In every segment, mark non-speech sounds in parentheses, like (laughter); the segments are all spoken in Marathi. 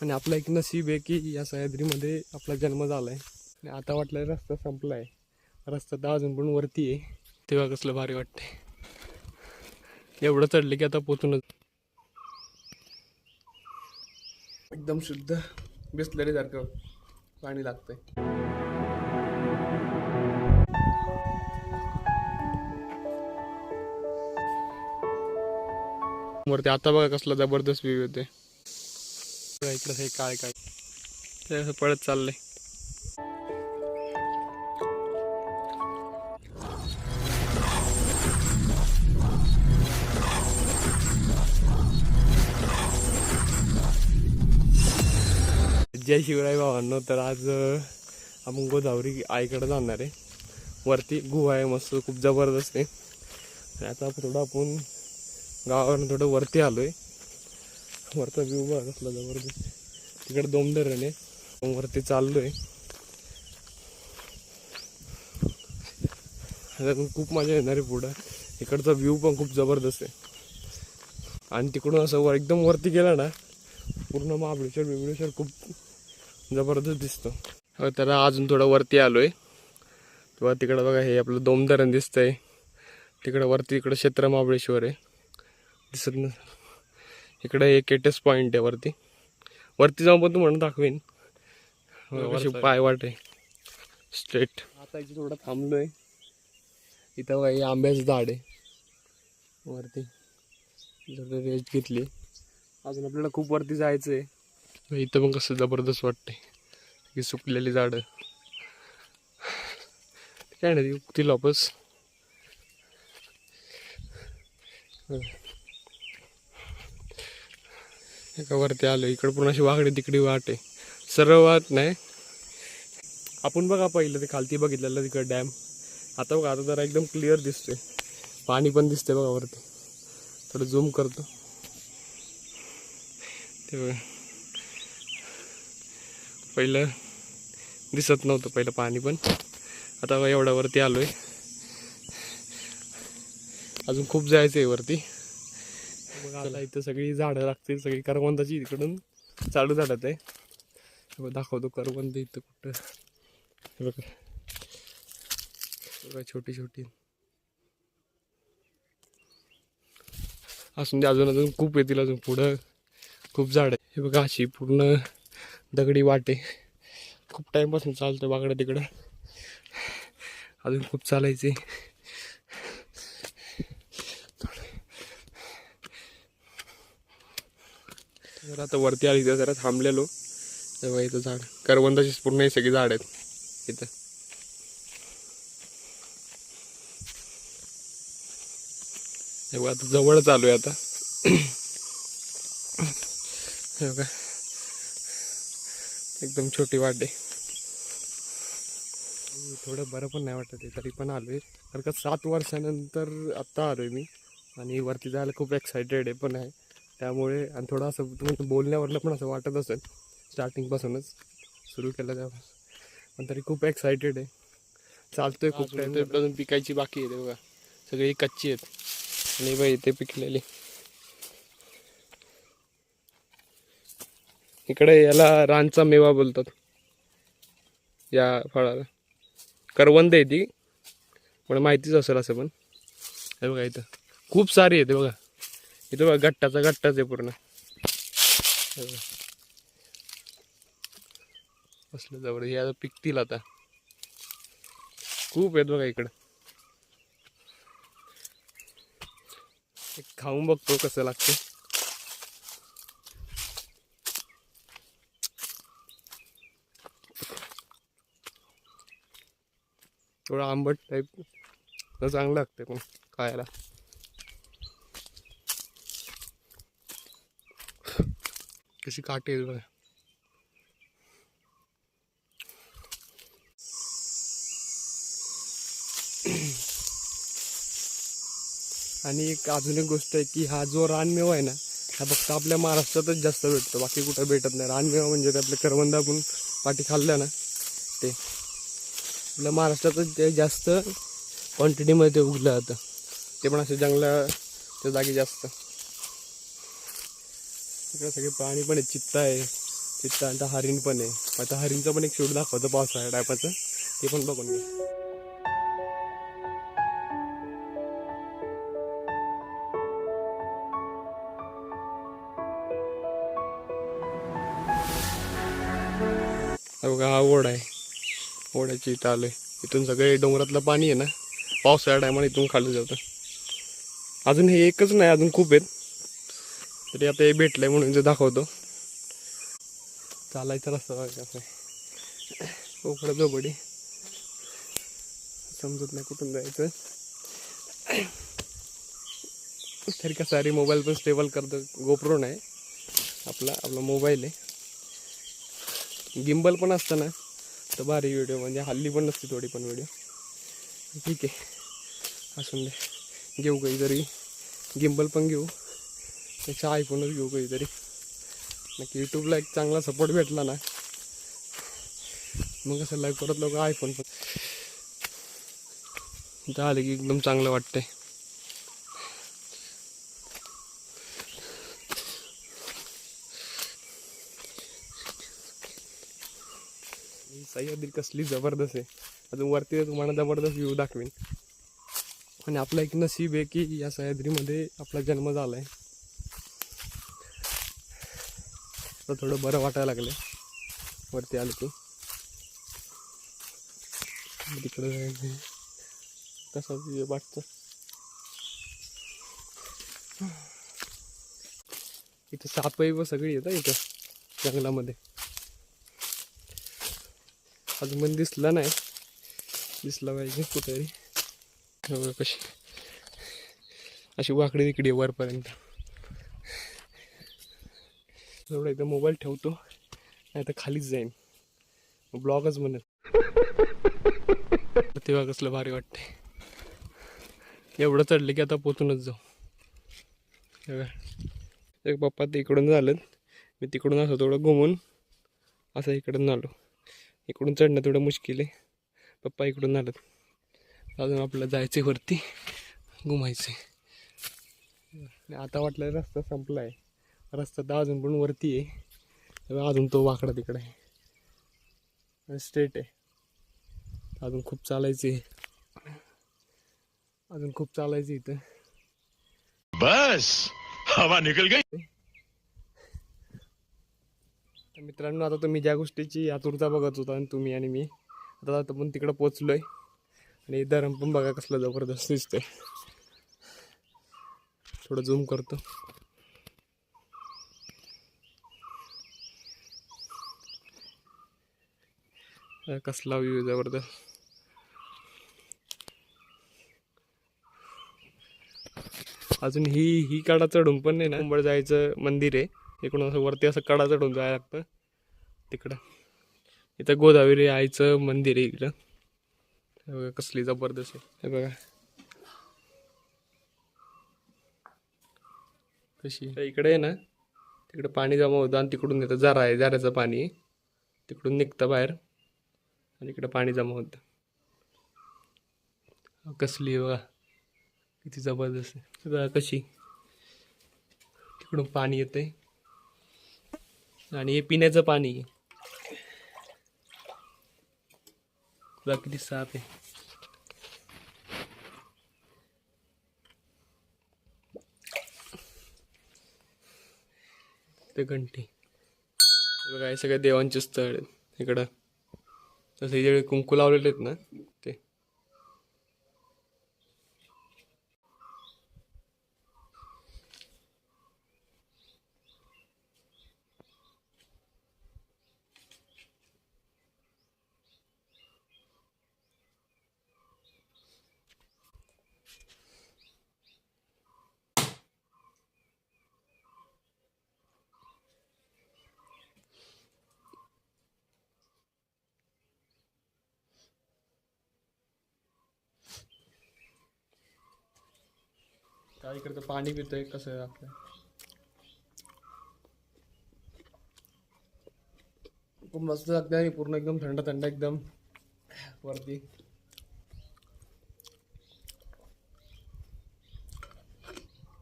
आणि आपलं एक नशीब आहे की या सह्याद्रीमध्ये आपला जन्म झाला आहे आणि आता वाटलं रस्ता संपला आहे रस्ता तर अजून पण वरती आहे. तेव्हा कसलं भारी वाटते एवढं चढलं की आता पोचूनच. एकदम शुद्ध बिसलरीसारखं पाणी लागतंय. वरती आता बघा कसला जबरदस्त व्ह्यू येते इकडं हे काय काय? ते असं पळत चाललंय. जय शिवराय भावांनो तर आज आपण गोदावरी आईकडे जाणार आहे. वरती गुहा आहे मस्त खूप जबरदस्त आहे. आता थोडं आपण गावावरून थोडं वरती आलो आहे वरचा व्ह्यू बघा कसला जबरदस्त. तिकडे दोमधरण आहे मग वरती चाललोय. आता खूप मजा येणार आहे पुढं. इकडचा व्ह्यू पण खूप जबरदस्त आहे. आणि तिकडून असं वर एकदम वरती गेला ना पूर्ण महाबळेश्वर बिबळेश्वर खूप जबरदस्त दिसतो. हो, त्याला अजून थोडं वरती आलोय. किंवा तिकडं बघा हे आपलं दोमधरण दिसतंय. तिकडं वरती इकडं क्षेत्र महाबळेश्वर आहे. दिसत ना इकडे एक एटस पॉईंट आहे वरती. वरती जाऊन पण तुम्हाला दाखवेन. अशी पाय वाट आहे. स्ट्रेट आता इथे थोडं थांबलोय. इथं बघा हे आंब्याचं झाड आहे. वरती. जरा रेस्ट घेतली. अजून आपल्याला खूप वरती जायचं आहे इथं पण कसं जबरदस्त वाटतंय. ही सुकलेली झाडं. काय नाही ती वापस. एका वरती आलो इकडं पूर्ण अशी वाघडी तिकडी वाट आहे. सरळ वाट नाही. आपण बघा पहिलं ते खालती बघितलेलं तिकडं डॅम आता बघा आता जरा एकदम क्लिअर दिसतोय. पाणी पण दिसतंय बघा वरती. थोडं झूम करतो. ते बघा. पहिलं दिसत नव्हतं पहिलं पाणी पण. आता बघा एवढ्या वरती आलोय. अजून खूप जायचं आहे वरती. बघा आता इथं सगळी झाडं लागतील सगळी करवंदाची इकडून चालू झाडत आहे हे बघा, दाखवतो करवंद इथं कुठं. हे बघा. बघा छोटी छोटी. असून ते अजून अजून खूप येतील अजून पुढं खूप झाड. आहे हे बघा अशी पूर्ण दगडी वाटे. खूप टाईमपासून चालतं बाकडं तिकडं. अजून खूप चालायचे जरा आता वरती आली तर जरा थांबलेलो. तेव्हा इथं झाड. करवंदाचीच पूर्ण हे सगळी झाड आहेत. इथं. हे बघा आता जवळच आहे आता. बघा. एकदम छोटी वाट आहे. थोडं बरं पण नाही वाटत आहे तरी पण आलोय कारण का सात वर्षानंतर आत्ता आलो आहे मी. आणि वरती जायला खूप एक्सायटेड आहे पण आहे. त्यामुळे आणि थोडं असं तुम्ही बोलण्यावरनं पण असं वाटत असेल स्टार्टिंगपासूनच सुरू केलं तेव्हा पण तरी खूप एक्सायटेड आहे. चालतोय खूप अजून पिकायची बाकी आहे ते बघा. सगळी कच्ची आहेत. आणि बाई ते पिकलेली. इकडे याला रानचा मेवा बोलतात. या फळाला. करवंद आहे ती. पण माहितीच असेल असं पण. हे बघा इथं. खूप सारी आहे ते बघा. इथं बघा गट्टाचा गट्टाच आहे पूर्ण. असलं जवळ हे आता पिकतील आता. खूप आहेत बघा इकडं. खाऊन बघतो कसं लागतं. थोडं आंबट टाईप चांगलं लागतं पण खायला. कशी काटे बघा. आणि एक अजून एक गोष्ट आहे की हा जो रानमेवा आहे ना हा फक्त आपल्या महाराष्ट्रातच जास्त भेटतो बाकी कुठं भेटत नाही. रानमेवा म्हणजे ते आपल्या करवंदा आपण पाठी खाल्ल्या ना ते. आपल्या महाराष्ट्रातच ते जास्त क्वांटिटीमध्ये ते उगलं जातं ते पण असे जंगला त्या जागी जास्त. इकडे सगळे प्राणी पण आहेत. चित्ता आहे. तिथं आता हरिण पण आहे. आता हरिणचं पण एक शूट दाखवतं पावसाळ्या टायपाचं ते पण बघून घे. बघा हा ओढ आहे. ओढ्याची इथं आलोय. इथून सगळे डोंगरातलं पाणी आहे ना पावसाळ्या टायमाला इथून खाली जातं. अजून हे एकच नाही अजून खूप आहेत. तरी आता हे भेटलंय म्हणून ते दाखवतो. चालायचा रस्ता बघा झोपडी. समजत नाही कुठून जायचं. तरी कसं अरे मोबाईल पण स्टेबल करतो. गोप्रो नाही. आपला आपला मोबाईल आहे. गिम्बल पण असतं ना तर भारी व्हिडिओ म्हणजे हल्ली पण नसते थोडी पण व्हिडिओ ठीक आहे. असून दे. घेऊ काहीतरी गिम्बल पण घेऊ. त्याच्या ऐकूनच घेऊ काहीतरी. नक्की यूट्यूबला एक चांगला सपोर्ट भेटला ना. मग कसं लाईक परत लोक आयफोन पण. झालं की एकदम चांगलं वाटतंय. सह्याद्री कसली जबरदस्त आहे. अजून वरती तुम्हाला जबरदस्त व्ह्यू दाखवेन. आणि आपलं एक नशीब आहे की या सह्याद्रीमध्ये आपला जन्म झाला आहे आता थोडं बरं वाटायला लागलं. वरती आलं की तिकडं जायचं. कसा वाटतं. इथं सापही व सगळी येतं इथं जंगलामध्ये. अजून पण दिसला नाही. दिसला पाहिजे कुठेतरी. कशी अशी वाकडी तिकडे आहे वरपर्यंत. एवढा एकदा मोबाईल ठेवतो नाही तर खालीच जाईन. ब्लॉगच म्हणत (laughs) तेव्हा कसलं भारी वाटते एवढं चढलं की आता पोचूनच जाऊ. एक पप्पा ते इकडून झालं मी तिकडून असं थोडं घुमून असं इकडून आलो. इकडून चढणं थोडं मुश्किल आहे. पप्पा इकडून आलं अजून आपल्याला जायचे वरती. घुमायचे आता वाटलं रस्ता संपला आहे रस्ता तर अजून पण वरती आहे. अजून तो वाकडा तिकडे आहे. स्ट्रेट आहे. अजून खूप चालायचं आहे. अजून खूप चालायचं आहे इथं. बस! हवा निकल गई. तर मित्रांनो आता तुम्ही ज्या गोष्टीची आतुरता बघत होता आणि तुम्ही आणि मी आता आता पण तिकडं पोचलोय आणि धरम पण बघा कसलं जबरदस्त दिसतंय. थोडं झूम करतो. कसला व्ह्यू जबरदस्त. अजून ही ही काडा चढून पण नाही ना. कुंबळ जायचं मंदिर आहे. इकडून असं वरती असं काडा चढून जायला लागतं. तिकडं. इथं गोदावरी आईचं मंदिर आहे इकडं. कसली जबरदस्त आहे. हे बघा. कशी? इकडे आहे ना. तिकडं पाणी जमा होतं आणि तिकडून येतं. जरा आहे जराचं पाणी. तिकडून निघतं बाहेर. आणि इकडं पाणी जमा होतं. कसली बघा किती जबरदस्त आहे. बघा कशी. तिकडून पाणी येतंय. आणि हे पिण्याचं पाणी बघा किती साफ आहे. ते घंटी. बघा हे सगळे देवांचे स्थळ इकडं तसं जे कुंकू लावलेले आहेत ना ते काय इकडचं पाणी पितोय कसं आहे आपलं? खूप मस्त लागतं आणि पूर्ण एकदम थंड थंड एकदम वरती.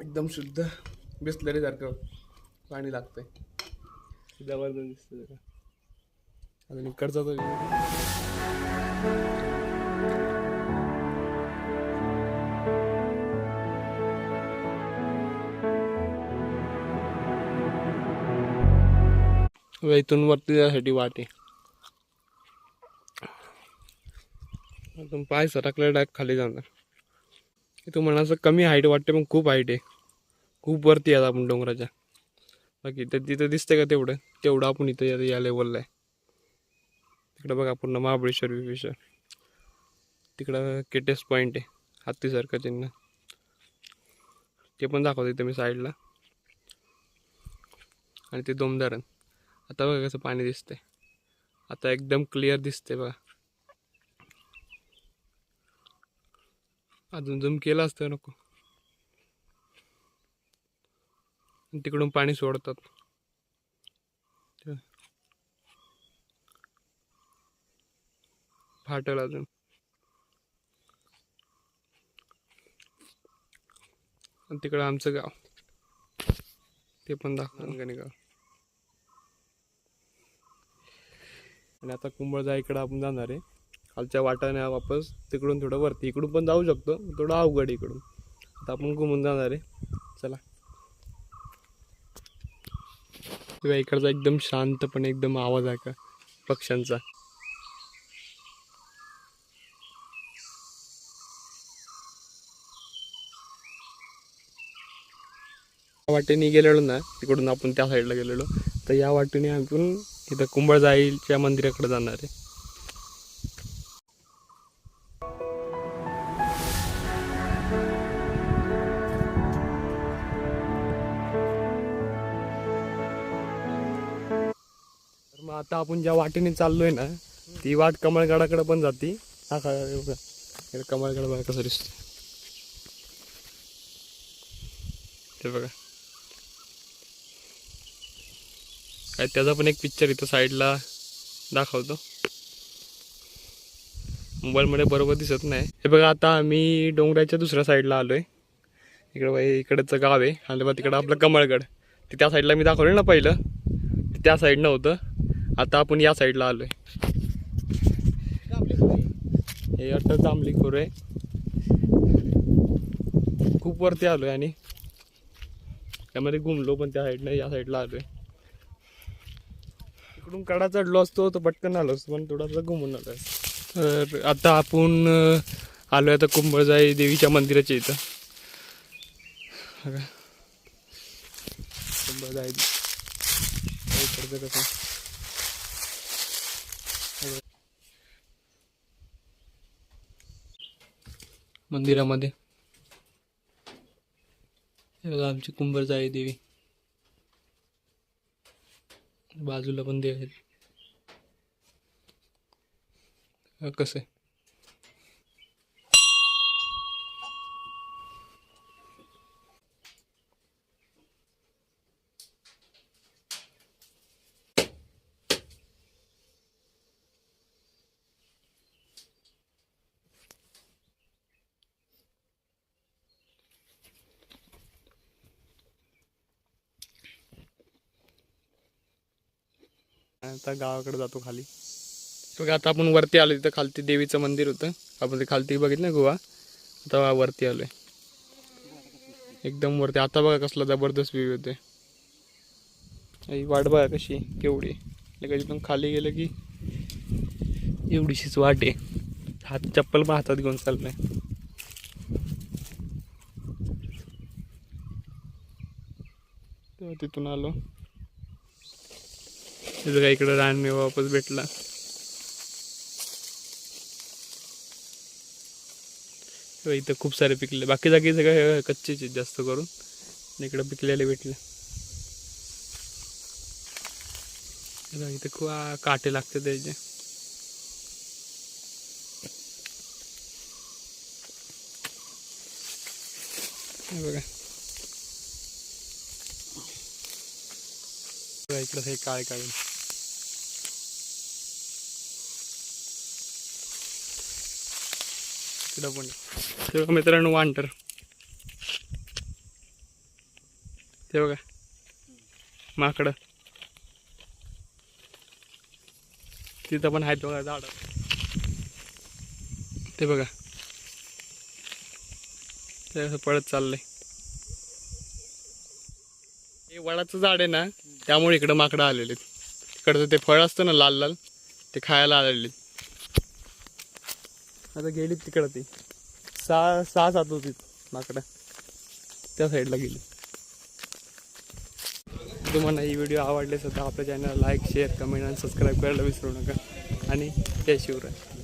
एकदम शुद्ध बिसलरी सारखं पाणी लागतंय. जबरदस्त दिसतं अजून इकडचा तो इथून वरती जाण्यासाठी वाट आहे. इथून पाय सरकले डायरेक्ट खाली जाणार. इथून म्हणायचं कमी हाईट वाटते पण खूप हाईट आहे. खूप वरती आहे आपण डोंगराच्या. बाकी तर तिथं दिसते का तेवढं तेवढं आपण इथं या- लेवलला आहे. तिकडं बघा पूर्ण महाबळेश्वर विश्वेश्वर तिकडं केटेस्ट पॉईंट आहे हत्तीसारखं चिन्ह. ते पण दाखवतो इथं मी साईडला आणि ते दोमदारण आता बघा कसं पाणी दिसतंय. आता एकदम क्लिअर दिसते बघा. अजून जूम केला असतं नको. आणि तिकडून पाणी सोडतात. फाटल अजून. तिकडं आमचं गाव. ते पण दाखवून गाव आणि आता कुंभळजा इकडं आपण जाणार आहे. खालच्या वाटाने वापस तिकडून थोडं वरती इकडून पण जाऊ शकतो थोडं अवघड आहे इकडून. आता आपण घुमून जाणार आहे. चला. किंवा इकडचा एकदम शांतपणे एकदम आवाज आहे का? पक्ष्यांचा. या वाटेने गेलेलो ना तिकडून आपण त्या साईडला गेलेलो. तर या वाटेने आपण इथं कुंभळजाईच्या मंदिराकडे जाणार आहे. तर मग आता आपण ज्या वाटेने चाललोय ना ती वाट कमळगडाकडे पण जाती. हा का कमळगड बघा कसं दिसतं ते बघा. काय त्याचा पण एक पिक्चर इथं साईडला दाखवतो. मोबाईलमध्ये बरोबर दिसत नाही. हे बघा आता आम्ही डोंगराच्या दुसऱ्या साईडला आलो आहे इकडं बाई इकडचं गाव आहे. आणि बघा तिकडं आपलं कमळगड. ते त्या साईडला मी दाखवलं ना पहिलं. ते त्या साईडनं होतं आता आपण या साईडला आलो आहे हे वाटतं जांभली खोर आहे. खूप वरती आलोय आणि त्यामध्ये घुमलो पण त्या साईडनं या साईडला आलो आहे इकडून कडा चढलो असतो तर पटकन आलो असतो पण थोडासा घुमून आलो तर आता आपण आलो आहे आता कुंभळजाई देवीच्या मंदिराच्या इथं. कुंभळजाई इकडचं कसं? मंदिरामध्ये. बघा आमची कुंभळजाई देवी. बाजूला पण दे आहेत कसं आहे? आता गावाकडे जातो खाली. बघा आता आपण वरती आलो तिथं खालती देवीचं मंदिर होतं. आपण ते खालती बघितलं गोवा? आता वरती आलोय. एकदम वरती. आता बघा कसला जबरदस्त व्ह्यू होते वाट बघा कशी केवढी लगेच इथून खाली गेलं की एवढीशीच वाट आहे. हात चप्पल पण हातात घेऊन चाललंय. तिथून आलो. त्याचं काय इकडं रानमेवा वापस भेटला. हो, इथं खूप सारे पिकले. बाकी जागी सगळं हो, हो, कच्चेच आहेत जास्त करून. इकडं पिकलेले भेटले. इथं खूप काटे लागते त्याचे. बघा. इकडं हे काय इकडं पण ते बघा मित्रांनो वांटर ते बघा. माकडं. तिथं पण आहेत बघा झाड. ते बघा. ते असं पळत चाललंय. हे वडाचं झाड आहे ना त्यामुळे इकडं माकडं आलेले तिकडचं ते फळ असतं ना लाल लाल ते खायला आलेले आता गेलीत तिकडं ती. सहा सहा सात होती माकडं. त्या साईडला गेली. तुम्हाला ही व्हिडिओ आवडले असेल तर आपल्या चॅनलला लाईक शेअर कमेंट आणि सबस्क्राईब करायला विसरू नका. आणि जय शिवराय.